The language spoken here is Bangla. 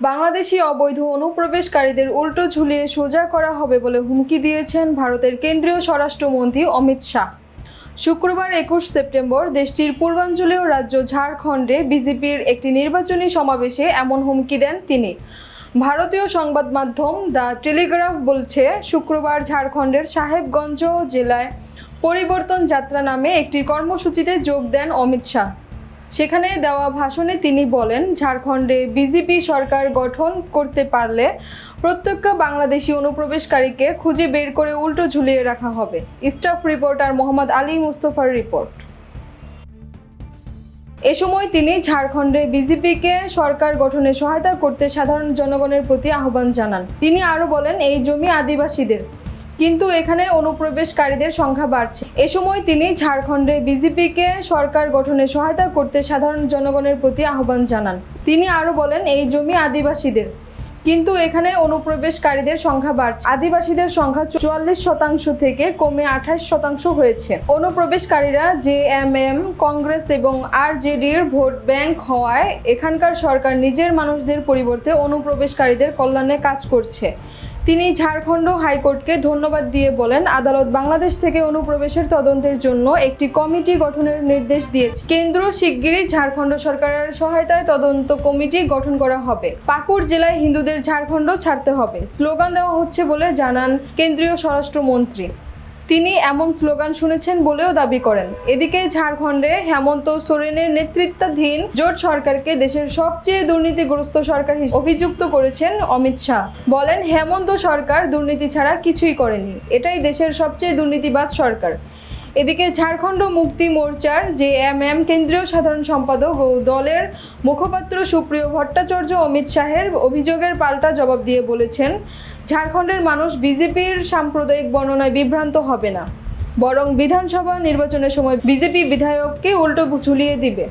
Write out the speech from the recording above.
বাংলাদেশি অবৈধ অনুপ্রবেশকারীদের উল্টো ঝুলিয়ে সোজা করা হবে বলে হুমকি দিয়েছেন ভারতের কেন্দ্রীয় স্বরাষ্ট্রমন্ত্রী অমিত শাহ। শুক্রবার একুশ সেপ্টেম্বর দেশটির পূর্বাঞ্চলীয় রাজ্য ঝাড়খণ্ডে বিজেপির একটি নির্বাচনী সমাবেশে এমন হুমকি দেন তিনি। ভারতীয় সংবাদ মাধ্যম দ্য টেলিগ্রাফ বলছে, শুক্রবার ঝাড়খণ্ডের সাহেবগঞ্জ জেলায় পরিবর্তন যাত্রা নামে একটি কর্মসূচিতে যোগ দেন অমিত শাহ। সেখানে দেওয়া ভাষণে তিনি বলেন, ঝাড়খণ্ডে বিজেপি সরকার গঠন করতে পারলে প্রত্যেক বাংলাদেশি অনুপ্রবেশকারীকে খুঁজে বের করে উল্টো ঝুলিয়ে রাখা হবে। স্টাফ রিপোর্টার মোহাম্মদ আলী মুস্তফার রিপোর্ট। এ সময় তিনি ঝাড়খণ্ডে বিজেপিকে সরকার গঠনে সহায়তা করতে সাধারণ জনগণের প্রতি আহ্বান জানান। তিনি আরও বলেন, এই জমি আদিবাসীদের কিন্তু এখানে অনুপ্রবেশকারীদের সংখ্যা বাড়ছে। এ সময় তিনি ঝাড়খণ্ডে বিজেপিকে সরকার গঠনে সহায়তা করতে সাধারণ জনগণের প্রতি আহ্বান জানান। তিনি আরও বলেন, এই জমি আদিবাসীদের। কিন্তু এখানে অনুপ্রবেশকারীদের সংখ্যা বাড়ছে। আদিবাসীদের সংখ্যা চুয়াল্লিশ শতাংশ থেকে কমে আঠাশ শতাংশ হয়েছে। অনুপ্রবেশকারীরা জে এম এম, কংগ্রেস এবং আর জেডির ভোট ব্যাংক হওয়ায় এখানকার সরকার নিজের মানুষদের পরিবর্তে অনুপ্রবেশকারীদের কল্যাণে কাজ করছে। তিনি ঝাড়খণ্ড হাইকোর্টকে ধন্যবাদ দিয়ে বলেন, আদালত বাংলাদেশ থেকে অনুপ্রবেশের তদন্তের জন্য একটি কমিটি গঠনের নির্দেশ দিয়েছে। কেন্দ্র শিগগিরই ঝাড়খণ্ড সরকারের সহায়তায় তদন্ত কমিটি গঠন করা হবে। পাকুড় জেলায় হিন্দুদের ঝাড়খণ্ড ছাড়তে হবে। স্লোগান দেওয়া হচ্ছে বলে জানান কেন্দ্রীয় স্বরাষ্ট্রমন্ত্রী। তিনি এমন স্লোগান শুনেছেন বলেও দাবি করেন। এদিকে ঝাড়খণ্ডে হেমন্ত সোরেনের নেতৃত্বাধীন জোট সরকারকে দেশের সবচেয়ে দুর্নীতিগ্রস্ত সরকার অভিযুক্ত করেছেন অমিত শাহ। বলেন, হেমন্ত সরকার দুর্নীতি ছাড়া কিছুই করেনি। এটাই দেশের সবচেয়ে দুর্নীতিবাদ সরকার। এদিকে ঝাড়খণ্ড মুক্তি মোর্চার জে এম এম কেন্দ্রীয় সাধারণ সম্পাদক ও দলের মুখপাত্র সুপ্রিয় ভট্টাচার্য অমিত শাহের অভিযোগের পাল্টা জবাব দিয়ে বলেছেন, ঝাড়খণ্ডের মানুষ বিজেপির সাম্প্রদায়িক বর্ণনায় বিভ্রান্ত হবে না। বরং বিধানসভা নির্বাচনের সময় বিজেপি বিধায়ককে উল্টো ঝুলিয়ে দিবে।